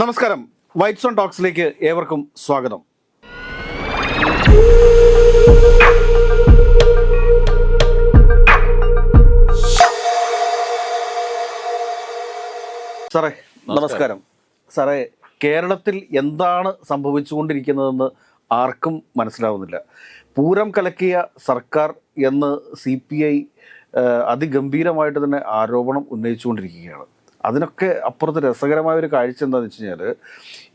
നമസ്കാരം. White zone ടോക്സിലേക്ക് ഏവർക്കും സ്വാഗതം. സാറേ നമസ്കാരം. സാറേ കേരളത്തിൽ എന്താണ് സംഭവിച്ചുകൊണ്ടിരിക്കുന്നതെന്ന് ആർക്കും മനസ്സിലാവുന്നില്ല. പൂരം കലക്കിയ സർക്കാർ എന്ന് സി പി ഐ അതിഗംഭീരമായിട്ട് തന്നെ ആരോപണം ഉന്നയിച്ചുകൊണ്ടിരിക്കുകയാണ്. അതിനൊക്കെ അപ്പുറത്ത് രസകരമായ ഒരു കാഴ്ച എന്താണെന്ന് വെച്ച് കഴിഞ്ഞാൽ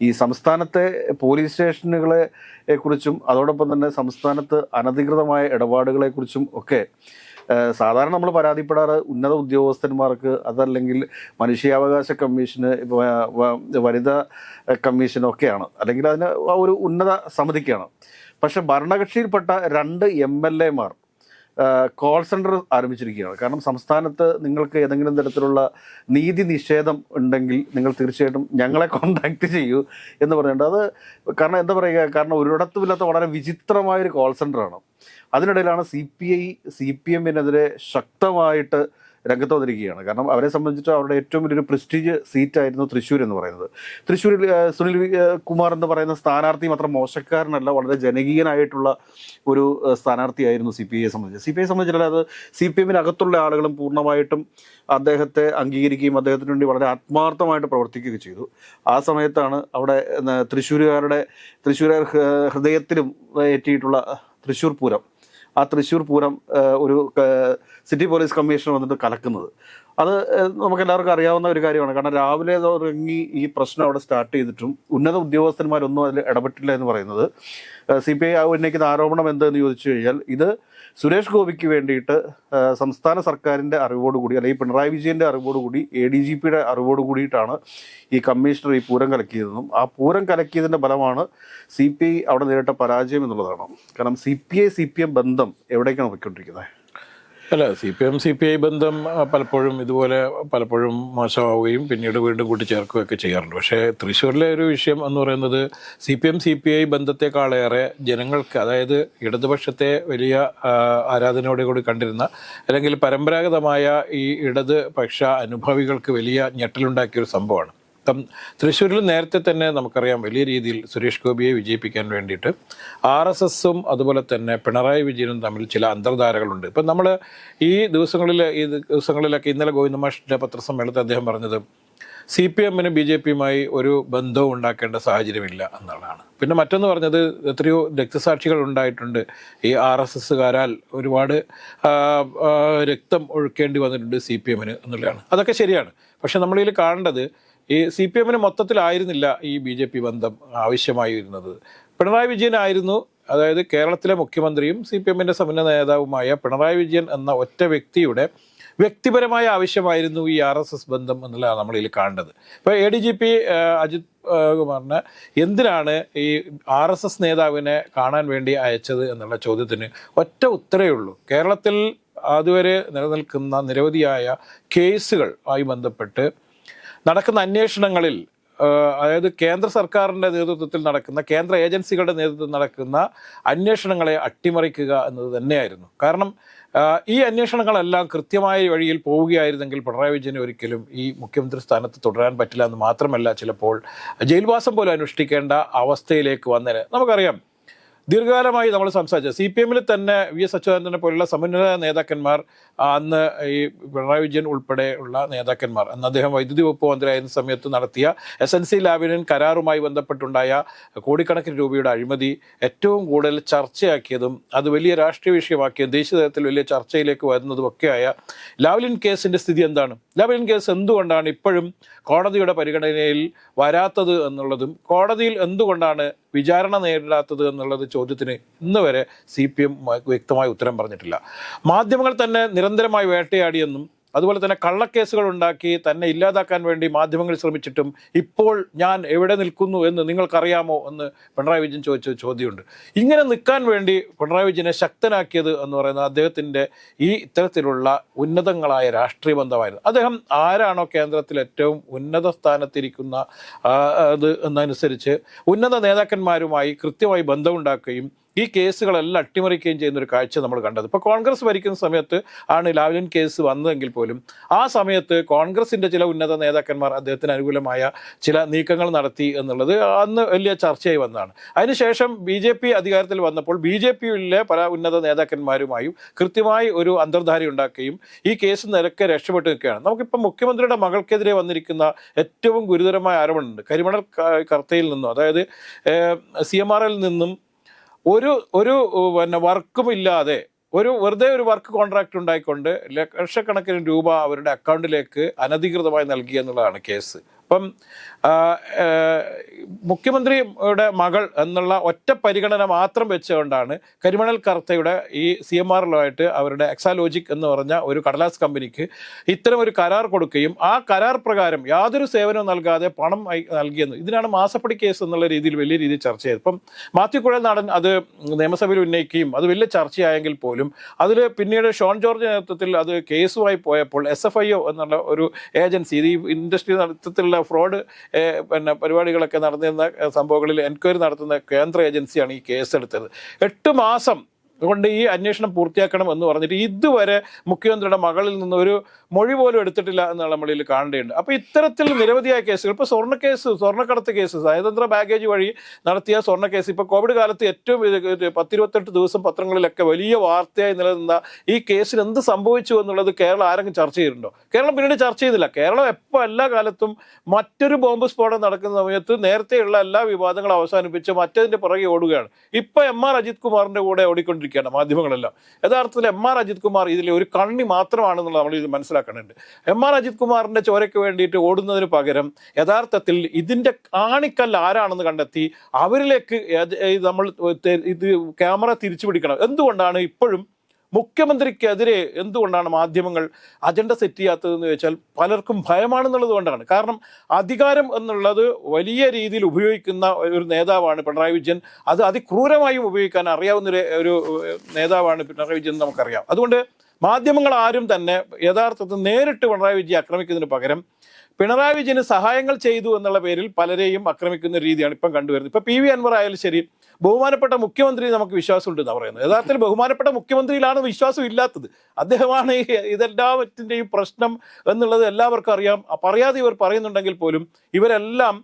ഈ സംസ്ഥാനത്തെ പോലീസ് സ്റ്റേഷനുകളെ കുറിച്ചും അതോടൊപ്പം തന്നെ സംസ്ഥാനത്ത് അനധികൃതമായ ഇടപാടുകളെ കുറിച്ചും ഒക്കെ സാധാരണ നമ്മൾ പരാതിപ്പെടാറ് ഉന്നത ഉദ്യോഗസ്ഥന്മാർക്ക് അതല്ലെങ്കിൽ മനുഷ്യാവകാശ കമ്മീഷന് വനിതാ കമ്മീഷനൊക്കെയാണ്. അല്ലെങ്കിൽ അതിന് ഒരു ഉന്നത സമിതിക്കാണ്. പക്ഷെ ഭരണകക്ഷിയിൽപ്പെട്ട രണ്ട് എം എൽ എമാർ കോൾ സെന്റർ ആരംഭിച്ചിരിക്കുകയാണ്. കാരണം സംസ്ഥാനത്ത് നിങ്ങൾക്ക് ഏതെങ്കിലും തരത്തിലുള്ള നീതി നിഷേധം ഉണ്ടെങ്കിൽ നിങ്ങൾ തീർച്ചയായിട്ടും ഞങ്ങളെ കോണ്ടാക്ട് ചെയ്യൂ എന്ന് പറഞ്ഞിട്ടുണ്ട്. അത് കാരണം എന്താ പറയുക? കാരണം ഒരിടത്തുമില്ലാത്ത വളരെ വിചിത്രമായൊരു കോൾ സെന്ററാണ് അതിനിടയിലാണ് C P I C P എമ്മിനെതിരെ ശക്തമായിട്ട് രംഗത്ത് വന്നിരിക്കുകയാണ് കാരണം അവരെ സംബന്ധിച്ച് അവരുടെ ഏറ്റവും വലിയൊരു പ്രസ്റ്റീജ് സീറ്റായിരുന്നു തൃശ്ശൂർ എന്ന് പറയുന്നത്. തൃശ്ശൂരിൽ സുനിൽ കുമാർ എന്ന് പറയുന്ന സ്ഥാനാർത്ഥി മാത്രം മോശക്കാരനല്ല വളരെ ജനകീയനായിട്ടുള്ള ഒരു സ്ഥാനാർത്ഥിയായിരുന്നു സി പി ഐയെ സംബന്ധിച്ച്. സി പി ഐ സംബന്ധിച്ചിടത്തോളം അത് സി പി എമ്മിനകത്തുള്ള ആളുകളും പൂർണമായിട്ടും അദ്ദേഹത്തെ അംഗീകരിക്കുകയും അദ്ദേഹത്തിന് വേണ്ടി വളരെ ആത്മാർത്ഥമായിട്ട് പ്രവർത്തിക്കുകയും ചെയ്തു. ആ സമയത്താണ് അവിടെ തൃശ്ശൂരുകാരുടെ തൃശ്ശൂരുകാർ ഹൃദയത്തിലും ഏറ്റിയിട്ടുള്ള തൃശ്ശൂർ പൂരം ആ തൃശ്ശൂർ പൂരം ഒരു സിറ്റി പോലീസ് കമ്മീഷൻ വന്നിട്ട് കലക്കുന്നത്. അത് നമുക്ക് എല്ലാവർക്കും അറിയാവുന്ന ഒരു കാര്യമാണ്. കാരണം രാവിലെ തുടങ്ങി ഈ പ്രശ്നം അവിടെ സ്റ്റാർട്ട് ചെയ്തിട്ടും ഉന്നത ഉദ്യോഗസ്ഥന്മാരൊന്നും അതിൽ ഇടപെട്ടില്ല എന്ന് പറയുന്നത്. സി പി ഐ ഉന്നയിക്കുന്ന ആരോപണം എന്തെന്ന് ചോദിച്ചു കഴിഞ്ഞാൽ ഇത് സുരേഷ് ഗോപിക്ക് വേണ്ടിയിട്ട് സംസ്ഥാന സർക്കാരിന്റെ അറിവോടുകൂടി അല്ലെങ്കിൽ പിണറായി വിജയന്റെ അറിവോടുകൂടി എ ഡി ജി പിയുടെ അറിവോടുകൂടിയിട്ടാണ് ഈ കമ്മീഷണർ ഈ പൂരം കലക്കിയതെന്നും ആ പൂരം കലക്കിയതിന്റെ ഫലമാണ് സി പി ഐ അവിടെ നേരിട്ട പരാജയം എന്നുള്ളതാണ്. കാരണം C P I C P M ബന്ധം എവിടേക്കാണ് പോയിക്കൊണ്ടിരിക്കുന്നത്? അല്ല C P M C P I ബന്ധം പലപ്പോഴും ഇതുപോലെ പലപ്പോഴും മോശമാവുകയും പിന്നീട് വീണ്ടും കൂട്ടിച്ചേർക്കുകയൊക്കെ ചെയ്യാറുണ്ട്. പക്ഷേ തൃശ്ശൂരിലെ ഒരു വിഷയം എന്ന് പറയുന്നത് C P M C P I ബന്ധത്തെക്കാളേറെ ജനങ്ങൾക്ക് അതായത് ഇടതുപക്ഷത്തെ വലിയ ആരാധനയോടെ കൂടി കണ്ടിരുന്ന അല്ലെങ്കിൽ പരമ്പരാഗതമായ ഈ ഇടത് പക്ഷ അനുഭവികൾക്ക് വലിയ ഞെട്ടലുണ്ടാക്കിയ ഒരു സംഭവമാണ്. തം തൃശ്ശൂരിൽ നേരത്തെ തന്നെ നമുക്കറിയാം വലിയ രീതിയിൽ സുരേഷ് ഗോപിയെ വിജയിപ്പിക്കാൻ വേണ്ടിയിട്ട് ആർ എസ് എസും അതുപോലെ തന്നെ പിണറായി വിജയനും തമ്മിൽ ചില അന്തർധാരകളുണ്ട്. ഇപ്പം നമ്മൾ ഈ ദിവസങ്ങളിൽ ഈ ദിവസങ്ങളിലൊക്കെ ഇന്നലെ ഗോവിന്ദമാഷിന്റെ പത്രസമ്മേളനത്തിൽ അദ്ദേഹം പറഞ്ഞത് സി പി എമ്മിന് ബി ജെ പിയുമായി ഒരു ബന്ധവും ഉണ്ടാക്കേണ്ട സാഹചര്യമില്ല എന്നുള്ളതാണ്. പിന്നെ മറ്റൊന്ന് പറഞ്ഞത് എത്രയോ രക്തസാക്ഷികൾ ഉണ്ടായിട്ടുണ്ട്. ഈ ആർ എസ് എസ്സുകാരാൽ ഒരുപാട് രക്തം ഒഴുക്കേണ്ടി വന്നിട്ടുണ്ട് സി പി എമ്മിന് എന്നുള്ളതാണ്. അതൊക്കെ ശരിയാണ്. പക്ഷെ നമ്മളിതിൽ കാണേണ്ടത് ഈ സി പി എമ്മിന് മൊത്തത്തിലായിരുന്നില്ല ഈ ബി ജെ പി ബന്ധം ആവശ്യമായിരുന്നത് പിണറായി വിജയനായിരുന്നു. അതായത് കേരളത്തിലെ മുഖ്യമന്ത്രിയും സി പി എമ്മിന്റെ സമന്വയ നേതാവുമായ പിണറായി വിജയൻ എന്ന ഒറ്റ വ്യക്തിയുടെ വ്യക്തിപരമായ ആവശ്യമായിരുന്നു ഈ ആർ എസ് എസ് ബന്ധം എന്നുള്ളതാണ് നമ്മളിൽ കാണേണ്ടത്. ഇപ്പോൾ A D G P Ajith കുമാറിന് എന്തിനാണ് ഈ ആർ എസ് എസ് നേതാവിനെ കാണാൻ വേണ്ടി അയച്ചത് എന്നുള്ള ചോദ്യത്തിന് ഒറ്റ ഉത്തരേ ഉള്ളൂ. കേരളത്തിൽ അതുവരെ നിലനിൽക്കുന്ന നിരവധിയായ കേസുകൾ ആയി ബന്ധപ്പെട്ട് നടക്കുന്ന അന്വേഷണങ്ങളിൽ അതായത് കേന്ദ്ര സർക്കാരിന്റെ നേതൃത്വത്തിൽ നടക്കുന്ന കേന്ദ്ര ഏജൻസികളുടെ നേതൃത്വത്തിൽ നടക്കുന്ന അന്വേഷണങ്ങളെ അട്ടിമറിക്കുക എന്നത് തന്നെയായിരുന്നു. കാരണം ഈ അന്വേഷണങ്ങളെല്ലാം കൃത്യമായ വഴിയിൽ പോവുകയായിരുന്നെങ്കിൽ പിണറായി വിജയന് ഒരിക്കലും ഈ മുഖ്യമന്ത്രി സ്ഥാനത്ത് തുടരാൻ പറ്റില്ല എന്ന് മാത്രമല്ല ചിലപ്പോൾ ജയിൽവാസം പോലും അനുഷ്ഠിക്കേണ്ട അവസ്ഥയിലേക്ക് വന്നേനെ. നമുക്കറിയാം ദീർഘകാലമായി നമ്മൾ സംസാരിച്ചത് സി പി എമ്മിൽ തന്നെ വി എസ് അച്യുതാനന്ദനെ പോലുള്ള സമന്വയ നേതാക്കന്മാർ അന്ന് ഈ പിണറായി വിജയൻ ഉൾപ്പെടെയുള്ള നേതാക്കന്മാർ അന്ന് അദ്ദേഹം വൈദ്യുതി വകുപ്പ് മന്ത്രിയായിരുന്ന സമയത്ത് നടത്തിയ എസ് എൻ സി ലാബിനൻ കരാറുമായി ബന്ധപ്പെട്ടുണ്ടായ കോടിക്കണക്കിന് രൂപയുടെ അഴിമതി ഏറ്റവും കൂടുതൽ ചർച്ചയാക്കിയതും അത് വലിയ രാഷ്ട്രീയ വിഷയമാക്കിയതും ദേശീയ തലത്തിൽ വലിയ ചർച്ചയിലേക്ക് വരുന്നതും ഒക്കെയായ ലാവ്ലിൻ കേസിന്റെ സ്ഥിതി എന്താണ്? ലാവ്ലിൻ കേസ് എന്തുകൊണ്ടാണ് ഇപ്പോഴും കോടതിയുടെ പരിഗണനയിൽ വരാത്തത് എന്നുള്ളതും കോടതിയിൽ എന്തുകൊണ്ടാണ് വിചാരണ നേരിടാത്തത് എന്നുള്ളത് ചോദ്യത്തിന് ഇന്ന് വരെ സി പി എം വ്യക്തമായ ഉത്തരം പറഞ്ഞിട്ടില്ല. മാധ്യമങ്ങൾ തന്നെ നിരന്തരമായി വേട്ടയാടിയെന്നും അതുപോലെ തന്നെ കള്ളക്കേസുകൾ ഉണ്ടാക്കി തന്നെ ഇല്ലാതാക്കാൻ വേണ്ടി മാധ്യമങ്ങൾ ശ്രമിച്ചിട്ടും ഇപ്പോൾ ഞാൻ എവിടെ നിൽക്കുന്നു എന്ന് നിങ്ങൾക്കറിയാമോ എന്ന് പിണറായി വിജയൻ ചോദിച്ച ചോദ്യമുണ്ട്. ഇങ്ങനെ നിൽക്കാൻ വേണ്ടി പിണറായി വിജയനെ ശക്തനാക്കിയത് എന്ന് പറയുന്നത് അദ്ദേഹത്തിന്റെ ഈ ഇത്തരത്തിലുള്ള ഉന്നതങ്ങളായ രാഷ്ട്രീയ ബന്ധമായിരുന്നു. അദ്ദേഹം ആരാണോ കേന്ദ്രത്തിൽ ഏറ്റവും ഉന്നത സ്ഥാനത്തിരിക്കുന്ന അത് എന്നനുസരിച്ച് ഉന്നത നേതാക്കന്മാരുമായി കൃത്യമായി ബന്ധമുണ്ടാക്കുകയും ഈ കേസുകളെല്ലാം അട്ടിമറിക്കുകയും ചെയ്യുന്ന ഒരു കാഴ്ച നമ്മൾ കണ്ടത്. ഇപ്പോൾ കോൺഗ്രസ് ഭരിക്കുന്ന സമയത്ത് ആണ് ലാവ്ലിൻ കേസ് വന്നതെങ്കിൽ പോലും ആ സമയത്ത് കോൺഗ്രസിന്റെ ചില ഉന്നത നേതാക്കന്മാർ അദ്ദേഹത്തിന് അനുകൂലമായ ചില നീക്കങ്ങൾ നടത്തി എന്നുള്ളത് അന്ന് വലിയ ചർച്ചയായി വന്നതാണ്. അതിനുശേഷം ബി ജെ പി അധികാരത്തിൽ വന്നപ്പോൾ ബി ജെ പിയിലെ പല ഉന്നത നേതാക്കന്മാരുമായും കൃത്യമായി ഒരു അന്തർധാര ഉണ്ടാക്കുകയും ഈ കേസ് നിരക്കെ രക്ഷപ്പെട്ടു നിൽക്കുകയാണ്. നമുക്കിപ്പോൾ മുഖ്യമന്ത്രിയുടെ മകൾക്കെതിരെ വന്നിരിക്കുന്ന ഏറ്റവും ഗുരുതരമായ ആരോപണമുണ്ട്. കരിമണൽ കർത്തയിൽ നിന്നും അതായത് സി എം ആർ എൽ നിന്നും ഒരു ഒരു പിന്നെ വർക്കും ഇല്ലാതെ ഒരു വെറുതെ ഒരു വർക്ക് കോൺട്രാക്ട് ഉണ്ടായിക്കൊണ്ട് ലക്ഷക്കണക്കിന് രൂപ അവരുടെ അക്കൗണ്ടിലേക്ക് അനധികൃതമായി നൽകി എന്നുള്ളതാണ് കേസ്. അപ്പം മുഖ്യമന്ത്രിയുടെ മകൾ എന്നുള്ള ഒറ്റ പരിഗണന മാത്രം വെച്ചുകൊണ്ടാണ് കരിമണൽ കർത്തയുടെ ഈ സി എം ആറിലുമായിട്ട് അവരുടെ എക്സാലോജിക് എന്ന് പറഞ്ഞ ഒരു കടലാസ് കമ്പനിക്ക് ഇത്തരം ഒരു കരാർ കൊടുക്കുകയും ആ കരാർ പ്രകാരം യാതൊരു സേവനവും നൽകാതെ പണം നൽകിയെന്ന്. ഇതിനാണ് മാസപ്പടി കേസ് എന്നുള്ള രീതിയിൽ വലിയ രീതിയിൽ ചർച്ച ചെയ്തത്. ഇപ്പം മാത്യു കുഴൽ കുഴൽനാടൻ അത് നിയമസഭയിൽ ഉന്നയിക്കുകയും അത് വലിയ ചർച്ചയായെങ്കിൽ പോലും അതിൽ പിന്നീട് ഷോൺ ജോർജ് നേതൃത്വത്തിൽ അത് കേസുമായി പോയപ്പോൾ എസ് എഫ് ഐ ഒ എന്നുള്ള ഒരു ഏജൻസി ഇത് ഈ ഇൻഡസ്ട്രി നടത്തത്തിലുള്ള ഫ്രോഡ് പിന്നെ പരിപാടികളൊക്കെ നടന്നിരുന്ന സംഭവങ്ങളിൽ എൻക്വയറി നടത്തുന്ന കേന്ദ്ര ഏജൻസിയാണ് ഈ കേസ് കേസെടുത്തത്. എട്ട് മാസം കൊണ്ട് ഈ അന്വേഷണം പൂർത്തിയാക്കണം എന്ന് പറഞ്ഞിട്ട് ഇതുവരെ മുഖ്യമന്ത്രിയുടെ മകളിൽ നിന്ന് ഒരു മൊഴി പോലും എടുത്തിട്ടില്ല എന്നുള്ള നമ്മളിൽ കാണേണ്ടതുണ്ട്. അപ്പോൾ ഇത്തരത്തിൽ നിരവധിയായ കേസുകൾ ഇപ്പോൾ സ്വർണ കേസ് സ്വർണക്കടത്ത് കേസ് നയതന്ത്ര ബാഗേജ് വഴി നടത്തിയ സ്വർണ കേസ് ഇപ്പോൾ കോവിഡ് കാലത്ത് ഏറ്റവും പത്തിരുപത്തെട്ട് ദിവസം പത്രങ്ങളിലൊക്കെ വലിയ വാർത്തയായി നിലനിന്ന ഈ കേസിൽ എന്ത് സംഭവിച്ചു എന്നുള്ളത് കേരളം ആരെങ്കിലും ചർച്ച ചെയ്തിട്ടുണ്ടോ? കേരളം പിന്നീട് ചർച്ച ചെയ്തില്ല. കേരളം എപ്പോൾ എല്ലാ കാലത്തും മറ്റൊരു ബോംബ് സ്ഫോടനം നടക്കുന്ന സമയത്ത് നേരത്തെയുള്ള എല്ലാ വിവാദങ്ങളും അവസാനിപ്പിച്ച് മറ്റതിന്റെ പുറകെ ഓടുകയാണ്. ഇപ്പോൾ എം ആർ അജിത് കുമാറിന്റെ കൂടെ ഓടിക്കൊണ്ടിരിക്കുകയാണ് മാധ്യമങ്ങളെല്ലാം. യഥാർത്ഥത്തിൽ എം ആർ അജിത് കുമാർ ഇതിലെ ഒരു കണ്ണി മാത്രമാണെന്നുള്ളത് നമ്മൾ ഇത് മനസ്സിലാക്കുന്നുണ്ട് എം ആർ അജിത് കുമാറിന്റെ ചോരയ്ക്ക് വേണ്ടിയിട്ട് ഓടുന്നതിന് പകരം യഥാർത്ഥത്തിൽ ഇതിന്റെ ആണിക്കല്ല് ആരാണെന്ന് കണ്ടെത്തി അവരിലേക്ക് നമ്മൾ ഇത് ക്യാമറ തിരിച്ചു പിടിക്കണം. എന്തുകൊണ്ടാണ് ഇപ്പോഴും മുഖ്യമന്ത്രിക്കെതിരെ എന്തുകൊണ്ടാണ് മാധ്യമങ്ങൾ അജണ്ട സെറ്റ് ചെയ്യാത്തതെന്ന് ചോദിച്ചാൽ പലർക്കും ഭയമാണെന്നുള്ളത് കൊണ്ടാണ്. കാരണം അധികാരം എന്നുള്ളത് വലിയ രീതിയിൽ ഉപയോഗിക്കുന്ന ഒരു നേതാവാണ് പിണറായി വിജയൻ. അത് അതിക്രൂരമായും ഉപയോഗിക്കാൻ അറിയാവുന്ന ഒരു നേതാവാണ് പിണറായി വിജയൻ നമുക്കറിയാം. അതുകൊണ്ട് മാധ്യമങ്ങൾ ആരും തന്നെ യഥാർത്ഥത്തിൽ നേരിട്ട് പിണറായി വിജയൻ ആക്രമിക്കുന്നതിന് പകരം പിണറായി വിജയന് സഹായങ്ങൾ ചെയ്തു എന്നുള്ള പേരിൽ പലരെയും ആക്രമിക്കുന്ന രീതിയാണ് ഇപ്പം കണ്ടുവരുന്നത്. ഇപ്പം പി വി അൻവർ ആയാലും ശരി ബഹുമാനപ്പെട്ട മുഖ്യമന്ത്രി നമുക്ക് വിശ്വാസമുണ്ട് എന്നാണ് പറയുന്നത്. യഥാർത്ഥത്തിൽ ബഹുമാനപ്പെട്ട മുഖ്യമന്ത്രിയിലാണ് വിശ്വാസം ഇല്ലാത്തത്. അദ്ദേഹമാണ് ഈ ഇതെല്ലാവറ്റിന്റെയും പ്രശ്നം എന്നുള്ളത് എല്ലാവർക്കും അറിയാം. പറയാതെ ഇവർ പറയുന്നുണ്ടെങ്കിൽ പോലും ഇവരെല്ലാം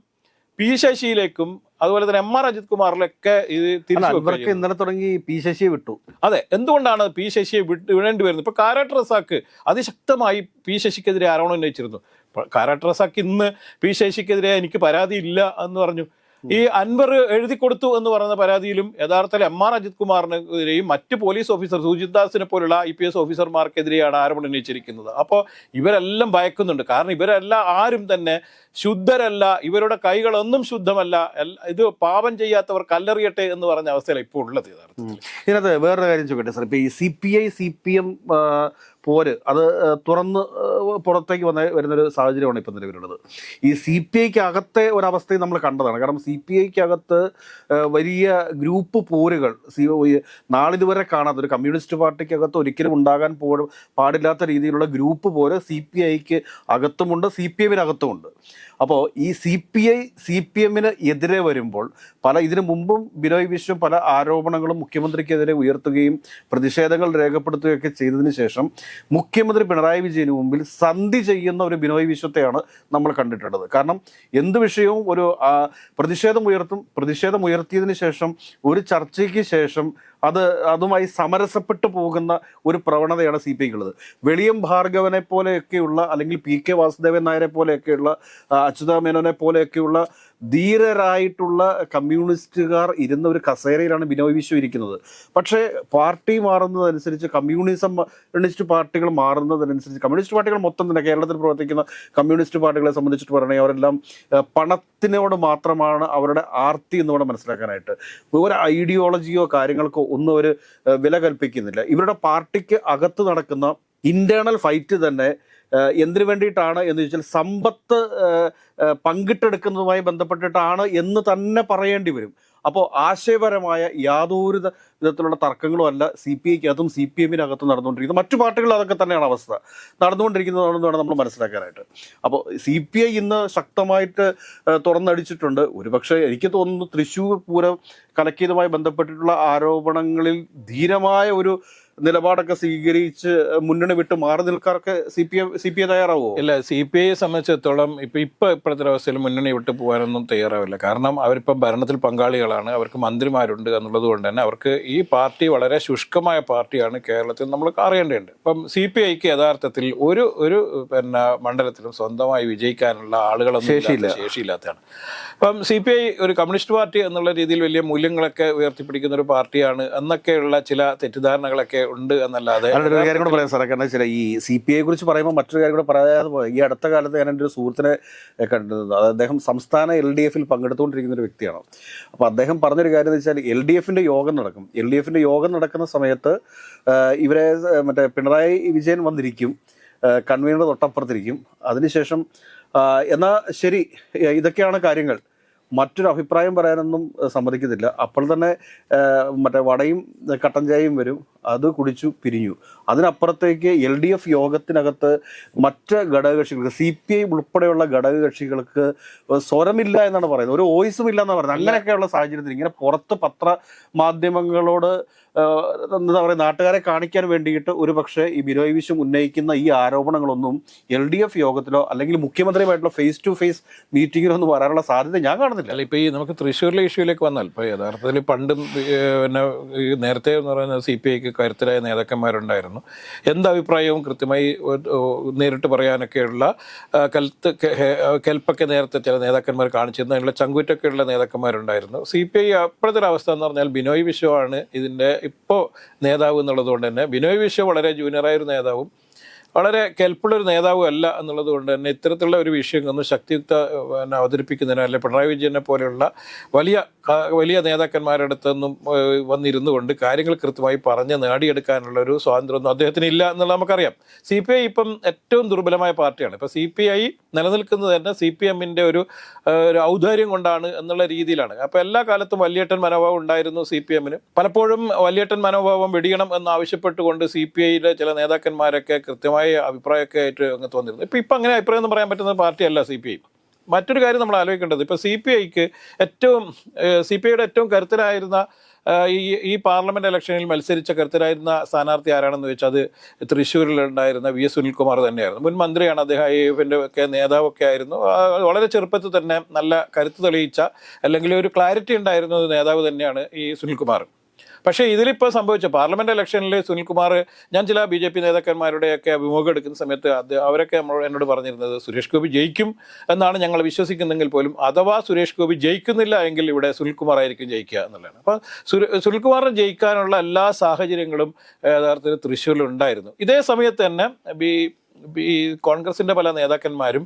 പി ശശിയിലേക്കും അതുപോലെ തന്നെ എം ആർ അജിത് കുമാറിലൊക്കെ ഇത് തിരിച്ചു ഇന്നലെ തുടങ്ങി പി ശശിയെ വിട്ടു. അതെ എന്തുകൊണ്ടാണ് പി ശശിയെ വിട്ട് വിടേണ്ടി വരുന്നത്? ഇപ്പൊ കാരാട്ട് റസാക്ക് അതിശക്തമായി പി ശശിക്കെതിരെ ആരോപണം ഉന്നയിച്ചിരുന്നു. കാരാട്ട് റസാക്ക് ഇന്ന് പി ശശിക്കെതിരെ എനിക്ക് പരാതി ഇല്ല എന്ന് പറഞ്ഞു. ഈ അൻവർ എഴുതി കൊടുത്തു എന്ന് പറയുന്ന പരാതിയിലും യഥാർത്ഥത്തിൽ എം ആർ അജിത് കുമാറിനെതിരെയും മറ്റ് പോലീസ് ഓഫീസർ സുജിത് ദാസിനെ പോലുള്ള ഐ പി എസ് ഓഫീസർമാർക്കെതിരെയാണ് ആരോപണം ഉന്നയിച്ചിരിക്കുന്നത്. അപ്പോൾ ഇവരെല്ലാം ഭയക്കുന്നുണ്ട്. കാരണം ഇവരെല്ലാം ആരും തന്നെ ശുദ്ധരല്ല. ഇവരുടെ കൈകളൊന്നും ശുദ്ധമല്ല. ഇത് പാപം ചെയ്യാത്തവർ കല്ലെറിയട്ടെ എന്ന് പറഞ്ഞ അവസ്ഥയിലാണ് ഇപ്പോൾ ഉള്ളത് ഇതിനകത്ത് വേറൊരു കാര്യം ചോദിക്കട്ടെ സാർ ഇപ്പൊ ഈ C P I C P M പോര് അത് തുറന്ന് പുറത്തേക്ക് വന്ന വരുന്നൊരു സാഹചര്യമാണ് ഇപ്പം നിലവിലുള്ളത്. ഈ സി പി ഐക്ക് അകത്തെ ഒരവസ്ഥയും നമ്മൾ കണ്ടതാണ്. കാരണം സി പി ഐക്ക് അകത്ത് വലിയ ഗ്രൂപ്പ് പോരുകൾ സി നാളിതുവരെ കാണാത്ത ഒരു കമ്മ്യൂണിസ്റ്റ് പാർട്ടിക്ക് അകത്ത് ഒരിക്കലും ഉണ്ടാകാൻ പോ പാടില്ലാത്ത രീതിയിലുള്ള ഗ്രൂപ്പ് പോര് സി പി ഐക്ക് അകത്തുമുണ്ട് സി പി എമ്മിനകത്തുമുണ്ട്. അപ്പോൾ ഈ C P I C P എമ്മിന് എതിരെ വരുമ്പോൾ പല ഇതിനു മുമ്പും ബിനോയ് വിശ്വം പല ആരോപണങ്ങളും മുഖ്യമന്ത്രിക്കെതിരെ ഉയർത്തുകയും പ്രതിഷേധങ്ങൾ രേഖപ്പെടുത്തുകയൊക്കെ ചെയ്തതിന് ശേഷം മുഖ്യമന്ത്രി പിണറായി വിജയന് മുമ്പിൽ സന്ധി ചെയ്യുന്ന ഒരു ബിനോയ് വിശ്വത്തെയാണ് നമ്മൾ കണ്ടിട്ടുള്ളത്. കാരണം എന്ത് വിഷയവും ഒരു പ്രതിഷേധം ഉയർത്തും പ്രതിഷേധം ഉയർത്തിയതിന് ശേഷം ഒരു ചർച്ചയ്ക്ക് ശേഷം അത് അതുമായി സമരസപ്പെട്ടു പോകുന്ന ഒരു പ്രവണതയാണ് സി പി ഐക്കുള്ളത്. വെളിയം ഭാർഗവനെ പോലെയൊക്കെയുള്ള അല്ലെങ്കിൽ പി കെ വാസുദേവൻ നായരെ പോലെയൊക്കെയുള്ള അച്യുത മേനോനെ പോലെയൊക്കെയുള്ള ധീരരായിട്ടുള്ള കമ്മ്യൂണിസ്റ്റുകാർ ഇരുന്ന ഒരു കസേരയിലാണ് ബിനോയ് വിശ്വം ഇരിക്കുന്നത്. പക്ഷേ പാർട്ടി മാറുന്നതനുസരിച്ച് കമ്മ്യൂണിസം കമ്മ്യൂണിസ്റ്റ് പാർട്ടികൾ മാറുന്നതനുസരിച്ച് കമ്മ്യൂണിസ്റ്റ് പാർട്ടികൾ മൊത്തം തന്നെ കേരളത്തിൽ പ്രവർത്തിക്കുന്ന കമ്മ്യൂണിസ്റ്റ് പാർട്ടികളെ സംബന്ധിച്ചിട്ട് പറയുകയാണെങ്കിൽ അവരെല്ലാം പണത്തിനോട് മാത്രമാണ് അവരുടെ ആർത്തി എന്ന് വേണം മനസ്സിലാക്കാനായിട്ട്. ഒരു ഐഡിയോളജിയോ കാര്യങ്ങൾക്കോ ഒന്നും അവർ വില കൽപ്പിക്കുന്നില്ല. ഇവരുടെ പാർട്ടിക്ക് അകത്ത് നടക്കുന്ന ഇന്റേണൽ ഫൈറ്റ് തന്നെ എന്തിനു വേണ്ടിയിട്ടാണ് എന്ന് ചോദിച്ചാൽ സമ്പത്ത് പങ്കിട്ടെടുക്കുന്നതുമായി ബന്ധപ്പെട്ടിട്ടാണ് എന്ന് തന്നെ പറയേണ്ടി വരും. അപ്പോൾ ആശയപരമായ യാതൊരു വിധത്തിലുള്ള തർക്കങ്ങളും അല്ല സി പി ഐക്കകത്തും സി പി എമ്മിനകത്തും നടന്നുകൊണ്ടിരിക്കുന്നത്. മറ്റു പാർട്ടികളിൽ അതൊക്കെ തന്നെയാണ് അവസ്ഥ. നടന്നുകൊണ്ടിരിക്കുന്നതാണെന്ന് വേണം നമ്മൾ മനസ്സിലാക്കാനായിട്ട്. അപ്പോൾ സി പി ഐ ഇന്ന് ശക്തമായിട്ട് തുറന്നടിച്ചിട്ടുണ്ട്. ഒരുപക്ഷെ എനിക്ക് തോന്നുന്നു തൃശ്ശൂർ പൂരം കലക്കിയതുമായി ബന്ധപ്പെട്ടിട്ടുള്ള ആരോപണങ്ങളിൽ ധീരമായ ഒരു നിലപാടൊക്കെ സ്വീകരിച്ച് മുന്നണി വിട്ട് മാറി നിൽക്കാറൊക്കെ C P I C P I തയ്യാറാവോ? ഇല്ല സി പി ഐയെ സംബന്ധിച്ചിടത്തോളം ഇപ്പം ഇപ്പം ഇപ്പോഴത്തെ അവസ്ഥയിൽ മുന്നണി വിട്ട് പോകാനൊന്നും തയ്യാറാവില്ല. കാരണം അവരിപ്പം ഭരണത്തിൽ പങ്കാളികളാണ് അവർക്ക് മന്ത്രിമാരുണ്ട് എന്നുള്ളത് കൊണ്ട് തന്നെ അവർക്ക് ഈ പാർട്ടി വളരെ ശുഷ്കമായ പാർട്ടിയാണ് കേരളത്തിൽ നമ്മൾ അറിയേണ്ടതുണ്ട്. ഇപ്പം സി പി ഐക്ക് യഥാർത്ഥത്തിൽ ഒരു ഒരു പിന്നെ മണ്ഡലത്തിലും സ്വന്തമായി വിജയിക്കാനുള്ള ആളുകളൊന്നും ശേഷിയില്ല. ശേഷിയില്ലാത്തതാണ്. ഇപ്പം സി പി ഐ ഒരു കമ്മ്യൂണിസ്റ്റ് പാർട്ടി എന്നുള്ള രീതിയിൽ വലിയ മൂല്യങ്ങളൊക്കെ ഉയർത്തിപ്പിടിക്കുന്ന ഒരു പാർട്ടിയാണ് എന്നൊക്കെയുള്ള ചില തെറ്റിദ്ധാരണകളൊക്കെ ഉണ്ട് എന്നല്ലാതെ ഒരു കാര്യം കൂടെ പറയാം സാറേ. കാരണം വെച്ചാൽ ഈ സി പി ഐയെ കുറിച്ച് പറയുമ്പോൾ മറ്റൊരു കാര്യം കൂടെ പറയാതെ പോയി. ഈ അടുത്ത കാലത്ത് ഞാൻ എന്റെ ഒരു സുഹൃത്തിനെ കണ്ടിരുന്നത് അത് അദ്ദേഹം സംസ്ഥാന എൽ ഡി എഫിൽ പങ്കെടുത്തുകൊണ്ടിരിക്കുന്ന ഒരു വ്യക്തിയാണ്. അപ്പോൾ അദ്ദേഹം പറഞ്ഞൊരു കാര്യം എന്ന് വെച്ചാൽ എൽ ഡി എഫിന്റെ യോഗം നടക്കും. എൽ ഡി എഫിന്റെ യോഗം നടക്കുന്ന സമയത്ത് ഇവരെ മറ്റേ പിണറായി വിജയൻ വന്നിരിക്കും. കൺവീനർ തൊട്ടപ്പുറത്തിരിക്കും. അതിനുശേഷം എന്നാൽ എന്നാ ശരി ഇതൊക്കെയാണ് കാര്യങ്ങൾ. മറ്റൊരു അഭിപ്രായം പറയാനൊന്നും സമ്മതിക്കുന്നില്ല. അപ്പോൾ തന്നെ മറ്റേ വടയും കട്ടൻചായയും കട്ടൻ ചായയും വരും. അത് കുടിച്ചു പിരിഞ്ഞു. അതിനപ്പുറത്തേക്ക് എൽ ഡി എഫ് യോഗത്തിനകത്ത് മറ്റ് ഘടകകക്ഷികൾക്ക് സി പി ഐ ഉൾപ്പെടെയുള്ള ഘടകകക്ഷികൾക്ക് സ്വരമില്ല എന്നാണ് പറയുന്നത്. ഒരു വോയിസും ഇല്ല എന്നാണ് പറയുന്നത്. അങ്ങനെയൊക്കെയുള്ള സാഹചര്യത്തിൽ ഇങ്ങനെ പുറത്ത് പത്ര മാധ്യമങ്ങളോട് എന്താ പറയുക നാട്ടുകാരെ കാണിക്കാൻ വേണ്ടിയിട്ട് ഒരു പക്ഷേ ഈ ബിനോയ് വിശ്വം ഉന്നയിക്കുന്ന ഈ ആരോപണങ്ങളൊന്നും എൽ ഡി എഫ് യോഗത്തിലോ അല്ലെങ്കിൽ മുഖ്യമന്ത്രിയുമായിട്ടുള്ള ഫേസ് ടു ഫേസ് മീറ്റിങ്ങിലോ ഒന്നും വരാനുള്ള സാധ്യത ഞാൻ കാണുന്നില്ല. അല്ല ഇപ്പോൾ ഈ നമുക്ക് തൃശ്ശൂരിലെ ഇഷ്യൂയിലേക്ക് വന്നാൽ ഇപ്പോൾ യഥാർത്ഥത്തിൽ പണ്ടും പിന്നെ നേരത്തെ എന്ന് പറയുന്നത് സി പി ഐക്ക് കരുത്തരായ നേതാക്കന്മാരുണ്ടായിരുന്നു. എന്തഭിപ്രായവും കൃത്യമായി നേരിട്ട് പറയാനൊക്കെയുള്ള കൽത്ത് കെൽപ്പൊക്കെ നേരത്തെ ചില നേതാക്കന്മാർ കാണിച്ചിരുന്നു. അതിനുള്ള ചങ്കുറ്റൊക്കെയുള്ള നേതാക്കന്മാരുണ്ടായിരുന്നു. സി പി ഐ അപ്പോഴത്തെ അവസ്ഥ എന്ന് പറഞ്ഞാൽ ബിനോയ് വിശ്വമാണ് ഇതിന്റെ ഇപ്പോൾ നേതാവ് എന്നുള്ളത് കൊണ്ട് തന്നെ. ബിനോയ് വിശ്വ വളരെ ജൂനിയറായ ഒരു നേതാവും വളരെ കെൽപ്പുള്ളൊരു നേതാവും അല്ല എന്നുള്ളത് കൊണ്ട് തന്നെ ഇത്തരത്തിലുള്ള ഒരു വിഷയം ഒന്ന് ശക്തിയുക്ത അവതരിപ്പിക്കുന്നതിനോ പിണറായി വിജയനെ പോലെയുള്ള വലിയ വലിയ നേതാക്കന്മാരുടെ അടുത്തൊന്നും വന്നിരുന്നു കൊണ്ട് കാര്യങ്ങൾ കൃത്യമായി പറഞ്ഞ് നേടിയെടുക്കാനുള്ള ഒരു സ്വാതന്ത്ര്യമൊന്നും അദ്ദേഹത്തിന് ഇല്ല എന്നുള്ളത് നമുക്കറിയാം. സി പി ഐ ഇപ്പം ഏറ്റവും ദുർബലമായ പാർട്ടിയാണ്. ഇപ്പം സി പി ഐ നിലനിൽക്കുന്നത് തന്നെ സി പി എമ്മിന്റെ ഒരു ഒരു ഔദാര്യം കൊണ്ടാണ് എന്നുള്ള രീതിയിലാണ്. അപ്പോൾ എല്ലാ കാലത്തും വലിയേട്ടൻ മനോഭാവം ഉണ്ടായിരുന്നു സി പി എമ്മിന്. പലപ്പോഴും വലിയേട്ടൻ മനോഭാവം വെടിയണം എന്നാവശ്യപ്പെട്ടുകൊണ്ട് സി പി ഐയിലെ ചില നേതാക്കന്മാരൊക്കെ കൃത്യമായ അഭിപ്രായമൊക്കെ ആയിട്ട് അങ്ങ് വന്നിരുന്നു ഇപ്പം ഇപ്പം അങ്ങനെ അഭിപ്രായം ഒന്നും പറയാൻ പറ്റുന്ന പാർട്ടിയല്ല സി പി ഐ. മറ്റൊരു കാര്യം നമ്മൾ ആലോചിക്കേണ്ടത്. ഇപ്പോൾ സി പി ഐക്ക് ഏറ്റവും സി പി ഐയുടെ ഏറ്റവും കരുത്തരായിരുന്ന ഈ ഈ പാർലമെന്റ് ഇലക്ഷനിൽ മത്സരിച്ച കരുത്തരായിരുന്ന സ്ഥാനാർത്ഥി ആരാണെന്ന് വെച്ചാൽ അത് തൃശ്ശൂരിലുണ്ടായിരുന്ന വി എസ് സുനിൽകുമാർ തന്നെയായിരുന്നു. മുൻ മന്ത്രിയാണ് അദ്ദേഹം ഐ എഫിന്റെ ഒക്കെ നേതാവൊക്കെ ആയിരുന്നു. വളരെ ചെറുപ്പത്തിൽ തന്നെ നല്ല കരുത്ത് തെളിയിച്ച അല്ലെങ്കിൽ ഒരു ക്ലാരിറ്റി ഉണ്ടായിരുന്ന ഒരു നേതാവ് തന്നെയാണ് ഈ സുനിൽകുമാർ. പക്ഷേ ഇതിലിപ്പോൾ സംഭവിച്ച പാർലമെന്റ് ഇലക്ഷനിൽ സുനിൽകുമാർ ഞാൻ ചില ബി ജെ പി നേതാക്കന്മാരുടെയൊക്കെ അഭിമുഖം എടുക്കുന്ന സമയത്ത് അത് അവരൊക്കെ നമ്മൾ എന്നോട് പറഞ്ഞിരുന്നത് സുരേഷ് ഗോപി ജയിക്കും എന്നാണ് ഞങ്ങൾ വിശ്വസിക്കുന്നെങ്കിൽ പോലും അഥവാ സുരേഷ് ഗോപി ജയിക്കുന്നില്ല എങ്കിൽ ഇവിടെ സുനിൽകുമാർ ആയിരിക്കും ജയിക്കുക എന്നുള്ളതാണ്. അപ്പോൾ സുനിൽകുമാറിന് ജയിക്കാനുള്ള എല്ലാ സാഹചര്യങ്ങളും യഥാർത്ഥത്തിൽ തൃശ്ശൂരിൽ ഉണ്ടായിരുന്നു. ഇതേ സമയത്ത് തന്നെ ബി കോൺഗ്രസിന്റെ പല നേതാക്കന്മാരും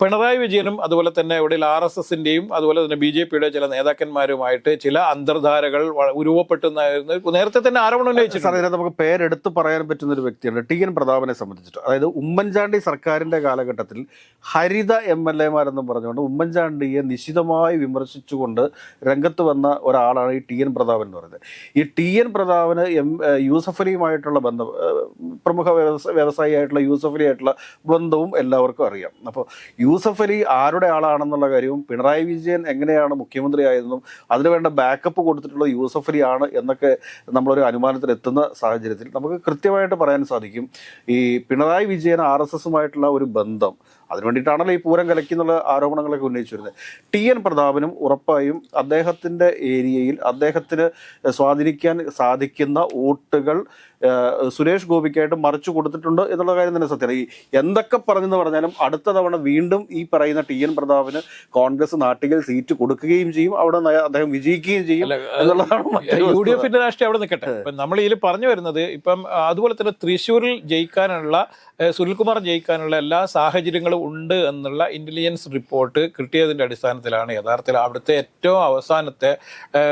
പിണറായി വിജയനും അതുപോലെ തന്നെ ഇവിടെ ആർ എസ് എസിന്റെയും അതുപോലെ തന്നെ ബി ജെ പിയുടെ ചില നേതാക്കന്മാരുമായിട്ട് ചില അന്തർധാരകൾ ഉരുവപ്പെട്ടെന്നായിരുന്നു നേരത്തെ തന്നെ ആരോപണം സാർ ഉന്നയിച്ചിട്ടുണ്ട് ഇതിനകത്ത് നമുക്ക് പേരെടുത്ത് പറയാൻ പറ്റുന്ന ഒരു വ്യക്തിയാണ് ടി എൻ പ്രതാപനെ സംബന്ധിച്ചിട്ട്. അതായത് ഉമ്മൻചാണ്ടി സർക്കാരിന്റെ കാലഘട്ടത്തിൽ ഹരിത എം എൽ എമാരെന്നും പറഞ്ഞുകൊണ്ട് ഉമ്മൻചാണ്ടിയെ നിശിതമായി വിമർശിച്ചുകൊണ്ട് രംഗത്ത് വന്ന ഒരാളാണ് ഈ ടി എൻ പ്രതാപൻ എന്ന് പറയുന്നത്. ഈ ടി എൻ പ്രതാപന് എം യൂസഫ് അലിയുമായിട്ടുള്ള ബന്ധം പ്രമുഖ വ്യവസ വ്യവസായിയായിട്ടുള്ള യൂസഫ് അലിയായിട്ടുള്ള ബന്ധവും എല്ലാവർക്കും അറിയാം. അപ്പോൾ യൂസഫ് അലി ആരുടെ ആളാണെന്നുള്ള കാര്യവും പിണറായി വിജയൻ എങ്ങനെയാണ് മുഖ്യമന്ത്രിയായതെന്നും അതിന് വേണ്ട ബാക്കപ്പ് കൊടുത്തിട്ടുള്ള യൂസഫ് അലി ആണ് എന്നൊക്കെ നമ്മളൊരു അനുമാനത്തിൽ എത്തുന്ന സാഹചര്യത്തിൽ നമുക്ക് കൃത്യമായിട്ട് പറയാൻ സാധിക്കും ഈ പിണറായി വിജയൻ ആർ എസ് എസുമായിട്ടുള്ള ഒരു ബന്ധം അതിനു വേണ്ടിയിട്ടാണല്ലോ ഈ പൂരം കലക്കി എന്നുള്ള ആരോപണങ്ങളൊക്കെ ഉന്നയിച്ചു വരുന്നത് ടി എൻ പ്രതാപനും ഉറപ്പായും അദ്ദേഹത്തിന്റെ ഏരിയയിൽ അദ്ദേഹത്തിന് സ്വാധീനിക്കാൻ സാധിക്കുന്ന വോട്ടുകൾ സുരേഷ് ഗോപിക്കായിട്ട് മറിച്ചു കൊടുത്തിട്ടുണ്ട് എന്നുള്ള കാര്യം തന്നെ സത്യമാണ്. ഈ എന്തൊക്കെ പറഞ്ഞെന്ന് പറഞ്ഞാലും അടുത്ത തവണ വീണ്ടും ഈ പറയുന്ന ടി എൻ പ്രതാപന് കോൺഗ്രസ് നാട്ടിൽ സീറ്റ് കൊടുക്കുകയും ചെയ്യും. അവിടെ അദ്ദേഹം വിജയിക്കുകയും ചെയ്യും എന്നുള്ളതാണ് യു ഡി എഫിന്റെ രാഷ്ട്രീയം അവിടെ നിൽക്കട്ടെ. നമ്മൾ ഇതിൽ പറഞ്ഞു വരുന്നത് ഇപ്പം അതുപോലെ തന്നെ തൃശ്ശൂരിൽ ജയിക്കാനുള്ള സുനിൽകുമാർ ജയിക്കാനുള്ള എല്ലാ സാഹചര്യങ്ങളും ഉണ്ട് എന്നുള്ള ഇന്റലിജൻസ് റിപ്പോർട്ട് കിട്ടിയതിന്റെ അടിസ്ഥാനത്തിലാണ് യഥാർത്ഥത്തിൽ അവിടുത്തെ ഏറ്റവും അവസാനത്തെ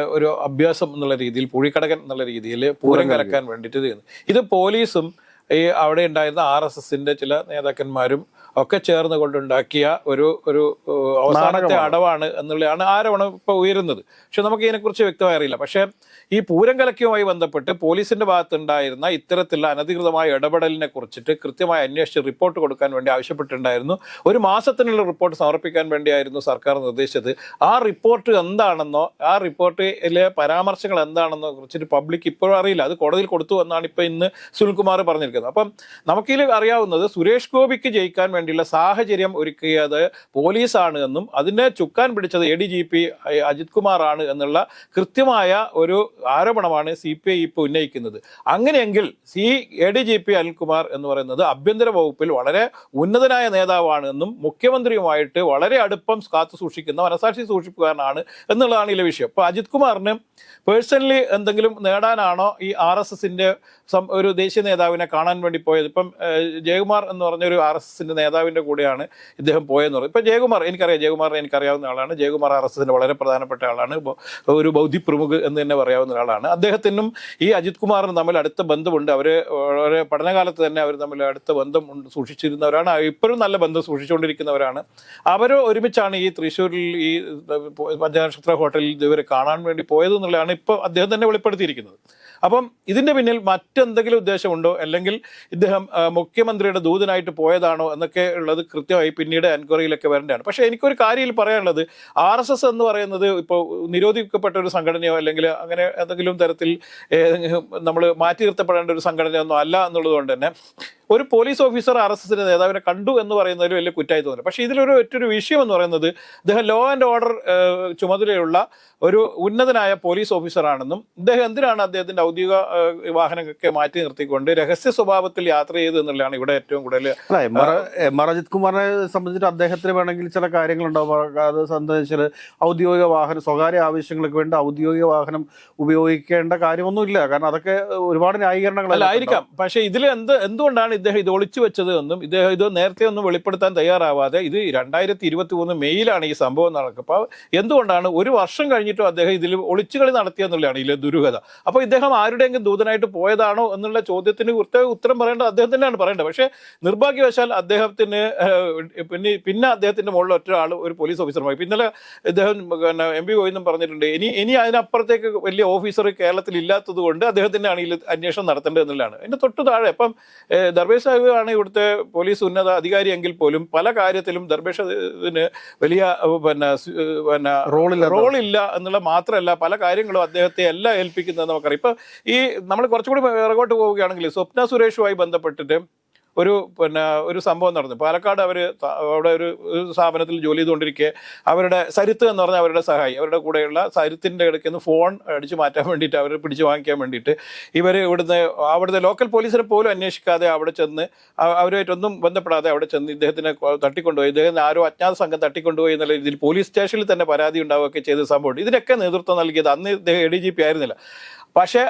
ഒരു അഭ്യാസം എന്നുള്ള രീതിയിൽ പുഴിക്കടകൻ എന്നുള്ള രീതിയിൽ പൂരം കലക്കാൻ വേണ്ടിയിട്ട് ഇത് പോലീസും ഈ അവിടെ ഉണ്ടായിരുന്ന ആർ എസ് എസിന്റെ ചില നേതാക്കന്മാരും ഒക്കെ ചേർന്ന് കൊണ്ടുണ്ടാക്കിയ ഒരു ഒരു അവസാനത്തെ അടവാണ് എന്നുള്ളതാണ് ആരോപണം ഇപ്പോൾ ഉയരുന്നത്. പക്ഷെ നമുക്ക് ഇതിനെക്കുറിച്ച് വ്യക്തമായി അറിയില്ല. പക്ഷേ ഈ പൂരം കലക്കിയുമായി ബന്ധപ്പെട്ട് പോലീസിന്റെ ഭാഗത്തുണ്ടായിരുന്ന ഇത്തരത്തിലുള്ള അനധികൃതമായ ഇടപെടലിനെ കുറിച്ചിട്ട് കൃത്യമായി അന്വേഷിച്ച് റിപ്പോർട്ട് കൊടുക്കാൻ വേണ്ടി ആവശ്യപ്പെട്ടിട്ടുണ്ടായിരുന്നു. ഒരു മാസത്തിനുള്ള റിപ്പോർട്ട് സമർപ്പിക്കാൻ വേണ്ടിയായിരുന്നു സർക്കാർ നിർദ്ദേശിച്ചത്. ആ റിപ്പോർട്ട് എന്താണെന്നോ ആ റിപ്പോർട്ടിലെ പരാമർശങ്ങൾ എന്താണെന്നോ കുറിച്ചിട്ട് പബ്ലിക് ഇപ്പോഴും അറിയില്ല. അത് കോടതിയിൽ കൊടുത്തു എന്നാണ് ഇപ്പൊ ഇന്ന് സുനിൽകുമാർ പറഞ്ഞിരിക്കുന്നത്. അപ്പം നമുക്കിൽ അറിയാവുന്നത് സുരേഷ് ഗോപിക്ക് ജയിക്കാൻ വേണ്ടിയുള്ള സാഹചര്യം ഒരുക്കിയത് പോലീസാണ് എന്നും അതിനെ ചുക്കാൻ പിടിച്ചത് A D G P Ajith കുമാറാണ് എന്നുള്ള കൃത്യമായ ഒരു ആരോപണമാണ് സി പി ഐ ഇപ്പോൾ ഉന്നയിക്കുന്നത്. അങ്ങനെയെങ്കിൽ C A D G P Anilkumar എന്ന് പറയുന്നത് ആഭ്യന്തര വകുപ്പിൽ വളരെ ഉന്നതനായ നേതാവാണ് എന്നും മുഖ്യമന്ത്രിയുമായിട്ട് വളരെ അടുപ്പം കാത്തു സൂക്ഷിക്കുന്ന മനസാക്ഷി സൂക്ഷിപ്പുകാരനാണ് എന്നുള്ളതാണ് ഇതിലെ വിഷയം. അപ്പോൾ അജിത് കുമാറിന് പേഴ്സണലി എന്തെങ്കിലും നേടാനാണോ ഈ ആർ എസ് എസിന്റെ ഒരു ദേശീയ നേതാവിനെ കാണാൻ വേണ്ടി പോയത്? ഇപ്പം ജയകുമാർ എന്ന് പറഞ്ഞ ഒരു ആർ എസ് എസിന്റെ നേതാവിന്റെ കൂടെയാണ് ഇദ്ദേഹം പോയെന്ന് പറയുന്നത് ഇപ്പോൾ ജയകുമാർ എനിക്കറിയാം ജയകുമാറിനെ എനിക്കറിയാവുന്ന ആളാണ്. ജയകുമാർ എസിന്റെ വളരെ പ്രധാനപ്പെട്ട ആളാണ്. ഒരു ബൗദ്ധി പ്രമുഖ് എന്ന് തന്നെ പറയാവുന്ന ഒരാളാണ്. അദ്ദേഹത്തിനും ഈ അജിത് കുമാറിനും തമ്മിൽ അടുത്ത ബന്ധമുണ്ട്. അവർ വളരെ പഠനകാലത്ത് തന്നെ അവർ തമ്മിൽ അടുത്ത ബന്ധം സൂക്ഷിച്ചിരുന്നവരാണ്. ഇപ്പോഴും നല്ല ബന്ധം സൂക്ഷിച്ചുകൊണ്ടിരിക്കുന്നവരാണ്. അവർ ഒരുമിച്ചാണ് ഈ തൃശ്ശൂരിൽ ഈ പഞ്ചനക്ഷത്ര ഹോട്ടലിൽ ഇവരെ കാണാൻ വേണ്ടി പോയത് എന്നുള്ളതാണ് ഇപ്പോൾ അദ്ദേഹം തന്നെ വെളിപ്പെടുത്തിയിരിക്കുന്നത്. അപ്പം ഇതിന്റെ പിന്നിൽ മറ്റെന്തെങ്കിലും ഉദ്ദേശമുണ്ടോ? അല്ലെങ്കിൽ ഇദ്ദേഹം മുഖ്യമന്ത്രിയുടെ ദൂതനായിട്ട് പോയതാണോ എന്നൊക്കെ ഉള്ളത് കൃത്യമായി പിന്നീട് എൻക്വയറിയിലൊക്കെ വരേണ്ടതാണ്. പക്ഷേ എനിക്കൊരു കാര്യം ഇതിൽ പറയാനുള്ളത്. ആർ എസ് എസ് എന്ന് പറയുന്നത് ഇപ്പോൾ നിരോധിക്കപ്പെട്ട ഒരു സംഘടനയോ അല്ലെങ്കിൽ അങ്ങനെ എന്തെങ്കിലും തരത്തിൽ നമ്മൾ മാറ്റി നിർത്തപ്പെടേണ്ട ഒരു സംഘടനയൊന്നും അല്ല എന്നുള്ളതുകൊണ്ട് തന്നെ ഒരു പോലീസ് ഓഫീസർ ആർ എസ് എസിന്റെ നേതാവിനെ കണ്ടു എന്ന് പറയുന്നതിൽ വലിയ കുറ്റായി തോന്നുന്നു പക്ഷേ ഇതിലൊരു ഒറ്റൊരു വിഷയം എന്ന് പറയുന്നത് ഇദ്ദേഹം ലോ ആൻഡ് ഓർഡർ ചുമതലയുള്ള ഒരു ഉന്നതനായ പോലീസ് ഓഫീസറാണെന്നും ഇദ്ദേഹം എന്തിനാണ് അദ്ദേഹത്തിന്റെ ഔദ്യോഗിക വാഹനമൊക്കെ മാറ്റി നിർത്തിക്കൊണ്ട് രഹസ്യ സ്വഭാവത്തിൽ യാത്ര ചെയ്തു എന്നുള്ളതാണ് ഇവിടെ ഏറ്റവും കൂടുതൽ എം ആർ അജിത് കുമാറിനെ സംബന്ധിച്ചിട്ട് അദ്ദേഹത്തിന് വേണമെങ്കിൽ ചില കാര്യങ്ങളുണ്ടാവും. അത് സംബന്ധിച്ചാൽ ഔദ്യോഗിക വാഹനം സ്വകാര്യ ആവശ്യങ്ങൾക്ക് വേണ്ടി ഔദ്യോഗിക വാഹനം ഉപയോഗിക്കേണ്ട കാര്യമൊന്നുമില്ല. കാരണം അതൊക്കെ ഒരുപാട് ന്യായീകരണങ്ങളായിരിക്കാം പക്ഷേ ഇതിൽ എന്ത് എന്തുകൊണ്ടാണ് ഇദ്ദേഹം ഇത് ഒളിച്ചു വെച്ചത് എന്നും ഇദ്ദേഹം ഇത് നേരത്തെ ഒന്നും വെളിപ്പെടുത്താൻ തയ്യാറാവാതെ ഇത് രണ്ടായിരത്തി ഇരുപത്തി മൂന്ന് മെയ്യിലാണ് ഈ സംഭവം നടക്കുക അപ്പോൾ എന്തുകൊണ്ടാണ് ഒരു വർഷം കഴിഞ്ഞിട്ടും അദ്ദേഹം ഇതിൽ ഒളിച്ചുകളി നടത്തിയെന്നുള്ളതാണ് ഇതിലെ ദുരൂഹത. അപ്പോൾ ഇദ്ദേഹം ആരുടെയെങ്കിലും ദൂതനായിട്ട് പോയതാണോ എന്നുള്ള ചോദ്യത്തിന് കൃത്യ ഉത്തരം പറയേണ്ടത് അദ്ദേഹം തന്നെയാണ് പറയേണ്ടത്. പക്ഷേ നിർഭാഗ്യവശാൽ അദ്ദേഹത്തിന് പിന്നെ പിന്നെ അദ്ദേഹത്തിന്റെ മുകളിൽ ഒറ്റ ഒരു പോലീസ് ഓഫീസറുമായി ഇന്നലെ ഇദ്ദേഹം പിന്നെ എം പി ഗോവിന്ദൻ പറഞ്ഞിട്ടുണ്ട് ഇനി ഇനി അതിനപ്പുറത്തേക്ക് വലിയ ഓഫീസർ കേരളത്തിൽ ഇല്ലാത്തത് കൊണ്ട് അദ്ദേഹത്തിന്റെ ആണെങ്കിൽ അന്വേഷണം നടത്തേണ്ടത് എന്നുള്ളതാണ്. എന്റെ തൊട്ട് താഴെ ഇപ്പം ദർബേഷ് സാഹിബാണ് ഇവിടുത്തെ പോലീസ് ഉന്നത അധികാരി എങ്കിൽ പോലും പല കാര്യത്തിലും ദർബേഷ് ഇതിന് വലിയ പിന്നെ പിന്നെ റോളില്ല. റോളില്ല എന്നുള്ള മാത്രമല്ല പല കാര്യങ്ങളും അദ്ദേഹത്തെ എല്ലാം ഏൽപ്പിക്കുന്നത് നമുക്കറിയാം. ഇപ്പൊ ഈ നമ്മൾ കുറച്ചുകൂടി ഇറങ്ങോട്ട് പോവുകയാണെങ്കിൽ സ്വപ്ന സുരേഷുമായി ബന്ധപ്പെട്ടിട്ട് ഒരു പിന്നെ ഒരു സംഭവം നടന്നു. പാലക്കാട് അവർ അവിടെ ഒരു സ്ഥാപനത്തിൽ ജോലി ചെയ്തുകൊണ്ടിരിക്കെ അവരുടെ സരിത്ത് എന്ന് പറഞ്ഞാൽ അവരുടെ സഹായി. അവരുടെ കൂടെയുള്ള സരിത്തിന്റെ ഇടയ്ക്ക് നിന്ന് ഫോൺ അടിച്ചു മാറ്റാൻ വേണ്ടിയിട്ട് അവരെ പിടിച്ചു വാങ്ങിക്കാൻ വേണ്ടിയിട്ട് ഇവർ ഇവിടുന്ന് അവിടുത്തെ ലോക്കൽ പോലീസിനെ പോലും അന്വേഷിക്കാതെ അവിടെ ചെന്ന് അവരുമായിട്ടൊന്നും ബന്ധപ്പെടാതെ അവിടെ ചെന്ന് ഇദ്ദേഹത്തിനെ തട്ടിക്കൊണ്ടുപോയി. ഇദ്ദേഹം ആരോ അജ്ഞാത സംഘം തട്ടിക്കൊണ്ടുപോയി എന്നുള്ള രീതിയിൽ പോലീസ് സ്റ്റേഷനിൽ തന്നെ പരാതി ഉണ്ടാവുകയൊക്കെ ചെയ്ത സംഭവം ഇതിനൊക്കെ നേതൃത്വം നൽകിയത് അന്ന് ഇദ്ദേഹം എ ഡി ജി പി ആയിരുന്നില്ല. പക്ഷേ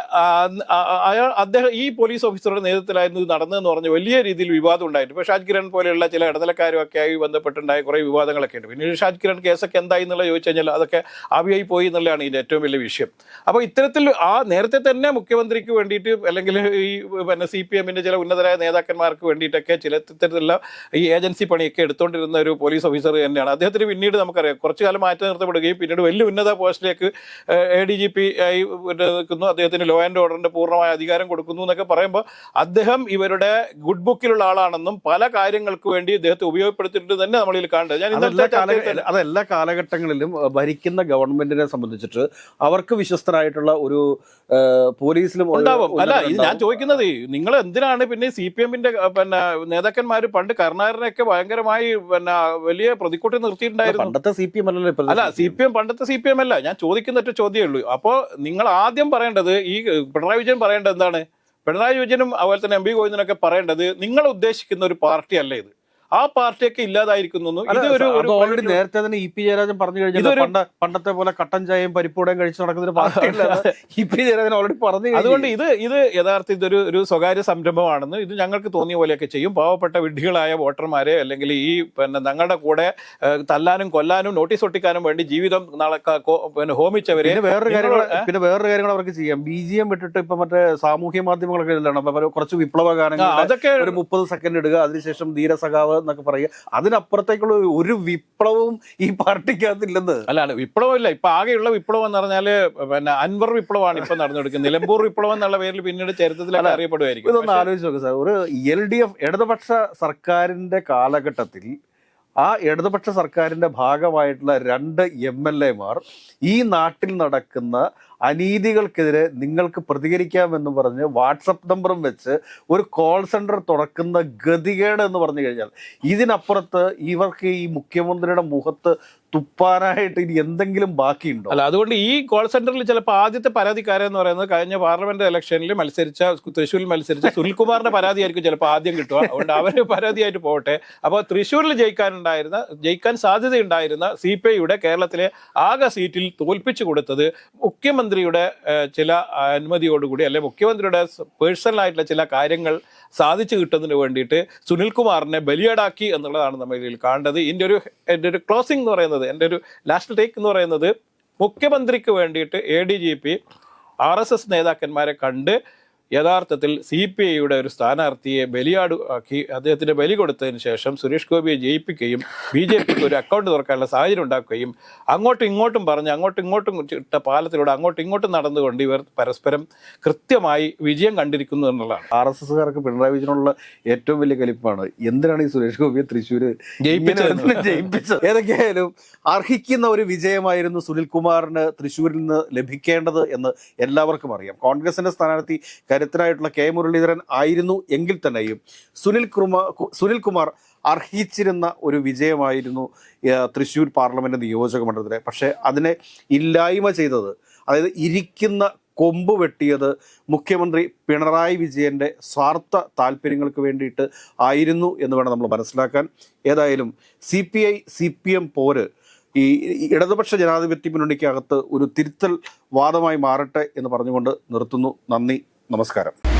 അയാൾ അദ്ദേഹം ഈ പോലീസ് ഓഫീസറുടെ നേതൃത്വത്തിലായിരുന്നു നടന്നതെന്ന് പറഞ്ഞ് വലിയ രീതിയിൽ വിവാദം ഉണ്ടായിട്ട് ഇപ്പോൾ ഷാജ് കിരൺ പോലെയുള്ള ചില ഇടനിലക്കാരുമൊക്കെ ആയി ബന്ധപ്പെട്ടുണ്ടായ കുറേ വിവാദങ്ങളൊക്കെ ഉണ്ട്. പിന്നെ ഷാജ് കിരൺ കേസൊക്കെ എന്തായി എന്നുള്ള ചോദിച്ചു കഴിഞ്ഞാൽ അതൊക്കെ ആവിയായി പോയി എന്നുള്ളതാണ് ഇതിന്റെ ഏറ്റവും വലിയ വിഷയം. അപ്പോൾ ഇത്തരത്തിൽ ആ നേരത്തെ തന്നെ മുഖ്യമന്ത്രിക്ക് വേണ്ടിയിട്ട് അല്ലെങ്കിൽ ഈ പിന്നെ സി പി എമ്മിന്റെ ചില ഉന്നതരായ നേതാക്കന്മാർക്ക് വേണ്ടിയിട്ടൊക്കെ ചില ഇത്തരത്തിലുള്ള ഈ ഏജൻസി പണിയൊക്കെ എടുത്തുകൊണ്ടിരുന്ന ഒരു പോലീസ് ഓഫീസർ തന്നെയാണ്. അദ്ദേഹത്തിന് പിന്നീട് നമുക്കറിയാം. കുറച്ചു കാലം മാറ്റി നിർത്തപ്പെടുകയും പിന്നീട് വലിയ ഉന്നത പോസ്റ്റിലേക്ക് എ ഡി ജി പി ആയി നിൽക്കുന്നു. അദ്ദേഹത്തിന് ലോ ആൻഡ് ഓർഡറിന്റെ പൂർണമായ അധികാരം കൊടുക്കുന്നു എന്നൊക്കെ പറയുമ്പോൾ അദ്ദേഹം ഇവരുടെ ഗുഡ് ബുക്കിലുള്ള ആളാണെന്നും പല കാര്യങ്ങൾക്ക് വേണ്ടി ഇദ്ദേഹത്തെ ഉപയോഗപ്പെടുത്തിയിട്ട് തന്നെ നമ്മളിൽ കാണുന്നത് ഞാൻ അതെല്ലാ അത് എല്ലാ കാലഘട്ടങ്ങളിലും ഭരിക്കുന്ന ഗവൺമെന്റിനെ സംബന്ധിച്ചിട്ട് അവർക്ക് വിശ്വസ്തരായിട്ടുള്ള ഒരു പോലീസിലും ഉണ്ടാവും. അല്ല ഇത് ഞാൻ ചോദിക്കുന്നത് നിങ്ങൾ എന്തിനാണ് പിന്നെ സി പി എമ്മിന്റെ പിന്നെ നേതാക്കന്മാർ പണ്ട് കരുണാകരനെയൊക്കെ ഭയങ്കരമായി പിന്നെ വലിയ പ്രതിക്കൂട്ടി നിർത്തിയിട്ടുണ്ടായിരുന്നു. പണ്ടത്തെ സി പി എം അല്ലല്ലോ അല്ല സി പി എം. പണ്ടത്തെ സി പി എം അല്ല. ഞാൻ ചോദിക്കുന്ന ഒറ്റ ചോദ്യമേ ഉള്ളൂ. അപ്പോൾ നിങ്ങൾ ആദ്യം പറയേണ്ടത് ഈ പിണറായി വിജയൻ പറയേണ്ടത് എന്താണ്? പിണറായി വിജയനും അതുപോലെ തന്നെ എം പി ഗോവിന്ദനൊക്കെ പറയേണ്ടത് നിങ്ങൾ ഉദ്ദേശിക്കുന്ന ഒരു പാർട്ടി അല്ല ഇത്? ആ പാർട്ടിയൊക്കെ ഇല്ലാതായിരിക്കുന്നു ഓൾറെഡി നേരത്തെ തന്നെ ഇ പി ജയരാജൻ പറഞ്ഞു കഴിഞ്ഞാൽ പണ്ടത്തെ പോലെ കട്ടൻ ചായയും പരിപ്പൂടയും കഴിച്ച് നടക്കുന്ന ഒരു പാർട്ടിയല്ല ഇ പി ജയരാജൻ ഓൾറെഡി പറഞ്ഞു. അതുകൊണ്ട് ഇത് ഇത് യഥാർത്ഥ ഇതൊരു ഒരു സ്വകാര്യ സംരംഭമാണെന്ന് ഇത് ഞങ്ങൾക്ക് തോന്നിയ പോലെയൊക്കെ ചെയ്യും. പാവപ്പെട്ട വിഡ്ഢികളായ വോട്ടർമാരെ അല്ലെങ്കിൽ ഈ പിന്നെ ഞങ്ങളുടെ കൂടെ തല്ലാനും കൊല്ലാനും നോട്ടീസ് ഒട്ടിക്കാനും വേണ്ടി ജീവിതം നാളെ പിന്നെ ഹോമിച്ചവരെ വേറൊരു കാര്യങ്ങൾ പിന്നെ വേറൊരു കാര്യങ്ങൾ അവർക്ക് ചെയ്യാം. ബി ജി എം വിട്ടിട്ട് ഇപ്പൊ മറ്റേ സാമൂഹ്യ മാധ്യമങ്ങളൊക്കെ ഇതിലാണ് കുറച്ച് വിപ്ലവ ഗാനങ്ങൾ അതൊക്കെ ഒരു മുപ്പത് സെക്കൻഡ് ഇടുക അതിനുശേഷം ധീരസഖാവ് എന്നൊക്കെ പറയുക. അതിനപ്പുറത്തേക്കുള്ള ഒരു വിപ്ലവവും ഈ പാർട്ടിക്കകത്തില്ലെന്ന്. അല്ല വിപ്ലവമില്ല. ഇപ്പൊ ആകെയുള്ള വിപ്ലവം എന്ന് പറഞ്ഞാൽ പിന്നെ അൻവർ വിപ്ലവമാണ് ഇപ്പൊ നടന്നെടുക്കുന്നത് നിലമ്പൂർ വിപ്ലവം എന്നുള്ള പേരിൽ പിന്നീട് ചരിത്രത്തിൽ അറിയപ്പെടുമായിരിക്കും. ഇതൊന്ന് ആലോചിച്ച് നോക്കുക സാർ. ഒരു എൽ ഡി എഫ് ഇടതുപക്ഷ സർക്കാരിന്റെ കാലഘട്ടത്തിൽ ആ ഇടതുപക്ഷ സർക്കാരിന്റെ ഭാഗമായിട്ടുള്ള രണ്ട് എം എൽ എമാർ ഈ നാട്ടിൽ നടക്കുന്ന അനീതികൾക്കെതിരെ നിങ്ങൾക്ക് പ്രതികരിക്കാമെന്ന് പറഞ്ഞ് വാട്സപ്പ് നമ്പറും വെച്ച് ഒരു കോൾ സെന്റർ തുറക്കുന്ന ഗതികേട് എന്ന് പറഞ്ഞു കഴിഞ്ഞാൽ ഇതിനപ്പുറത്ത് ഇവർക്ക് ഈ മുഖ്യമന്ത്രിയുടെ മുഖത്ത് തുപ്പാനായിട്ട് ഇനി എന്തെങ്കിലും ബാക്കിയുണ്ടോ? അല്ല അതുകൊണ്ട് ഈ കോൾ സെന്ററിൽ ചിലപ്പോൾ ആദ്യത്തെ പരാതിക്കാരൻ എന്ന് പറയുന്നത് കഴിഞ്ഞ പാർലമെന്റ് ഇലക്ഷനിൽ മത്സരിച്ച തൃശ്ശൂരിൽ മത്സരിച്ച സുനിൽകുമാറിന്റെ പരാതിയായിരിക്കും ചിലപ്പോൾ ആദ്യം കിട്ടുക. അതുകൊണ്ട് അവർ പരാതിയായിട്ട് പോകട്ടെ. അപ്പോൾ തൃശ്ശൂരിൽ ജയിക്കാനുണ്ടായിരുന്ന ജയിക്കാൻ സാധ്യതയുണ്ടായിരുന്ന സി പി ഐയുടെ കേരളത്തിലെ ആകെ സീറ്റിൽ തോൽപ്പിച്ചു കൊടുത്തത് മുഖ്യമന്ത്രിയുടെ ചില അനുമതിയോടുകൂടി അല്ലെ മുഖ്യമന്ത്രിയുടെ പേഴ്സണലായിട്ടുള്ള ചില കാര്യങ്ങൾ സാധിച്ചു കിട്ടുന്നതിന് വേണ്ടിയിട്ട് സുനിൽകുമാറിനെ ബലിയടാക്കി എന്നുള്ളതാണ് നമ്മൾ ഇതിൽ കാണേണ്ടത്. ഇതിന്റെ ഒരു എന്റെ ഒരു ക്ലോസിംഗ് എന്ന് പറയുന്നത് എന്റെ ഒരു ലാസ്റ്റ് ടേക്ക് എന്ന് പറയുന്നത് മുഖ്യമന്ത്രിക്ക് വേണ്ടിയിട്ട് A D G P R S S നേതാക്കന്മാരെ കണ്ട് യഥാർത്ഥത്തിൽ സി പി ഐയുടെ ഒരു സ്ഥാനാർത്ഥിയെ ബലിയാട് ആക്കി അദ്ദേഹത്തിന് ബലി കൊടുത്തതിന് ശേഷം സുരേഷ് ഗോപിയെ ജയിപ്പിക്കുകയും ബി ജെ പിക്ക് ഒരു അക്കൗണ്ട് തുറക്കാനുള്ള സാഹചര്യം ഉണ്ടാക്കുകയും അങ്ങോട്ടും ഇങ്ങോട്ടും പറഞ്ഞ് അങ്ങോട്ടും ഇങ്ങോട്ടും ഇട്ട പാലത്തിലൂടെ അങ്ങോട്ടും ഇങ്ങോട്ടും നടന്നുകൊണ്ട് ഇവർ പരസ്പരം കൃത്യമായി വിജയം കണ്ടിരിക്കുന്നു എന്നുള്ളതാണ്. ആർ എസ് എസ്സുകാർക്ക് പിണറായി വിജയനുള്ള ഏറ്റവും വലിയ കലിപ്പാണ്. എന്തിനാണ് ഈ സുരേഷ് ഗോപിയെ ജയിപ്പിച്ചത്? ജയിപ്പിച്ചത്? ഏതൊക്കെയായാലും അർഹിക്കുന്ന ഒരു വിജയമായിരുന്നു സുനിൽകുമാറിന് തൃശ്ശൂരിൽ നിന്ന് ലഭിക്കേണ്ടത് എന്ന് എല്ലാവർക്കും അറിയാം. കോൺഗ്രസിന്റെ സ്ഥാനാർത്ഥി കരുത്തനായിട്ടുള്ള കെ മുരളീധരൻ ആയിരുന്നു എങ്കിൽ തന്നെയും. സുനിൽ കുമാർ സുനിൽ കുമാർ അർഹിച്ചിരുന്ന ഒരു വിജയമായിരുന്നു തൃശ്ശൂർ പാർലമെന്റ് നിയോജക മണ്ഡലത്തിലെ. പക്ഷേ അതിനെ ഇല്ലായ്മ ചെയ്തത് അതായത് ഇരിക്കുന്ന കൊമ്പ് വെട്ടിയത് മുഖ്യമന്ത്രി പിണറായി വിജയന്റെ സ്വാർത്ഥ താല്പര്യങ്ങൾക്ക് വേണ്ടിയിട്ട് ആയിരുന്നു എന്ന് വേണം നമ്മൾ മനസ്സിലാക്കാൻ. ഏതായാലും C P I C P M പോര് ഈ ഇടതുപക്ഷ ജനാധിപത്യ മുന്നണിക്കകത്ത് ഒരു തിരുത്തൽ വാദമായി മാറട്ടെ എന്ന് പറഞ്ഞുകൊണ്ട് നിർത്തുന്നു. നന്ദി. നമസ്കാരം.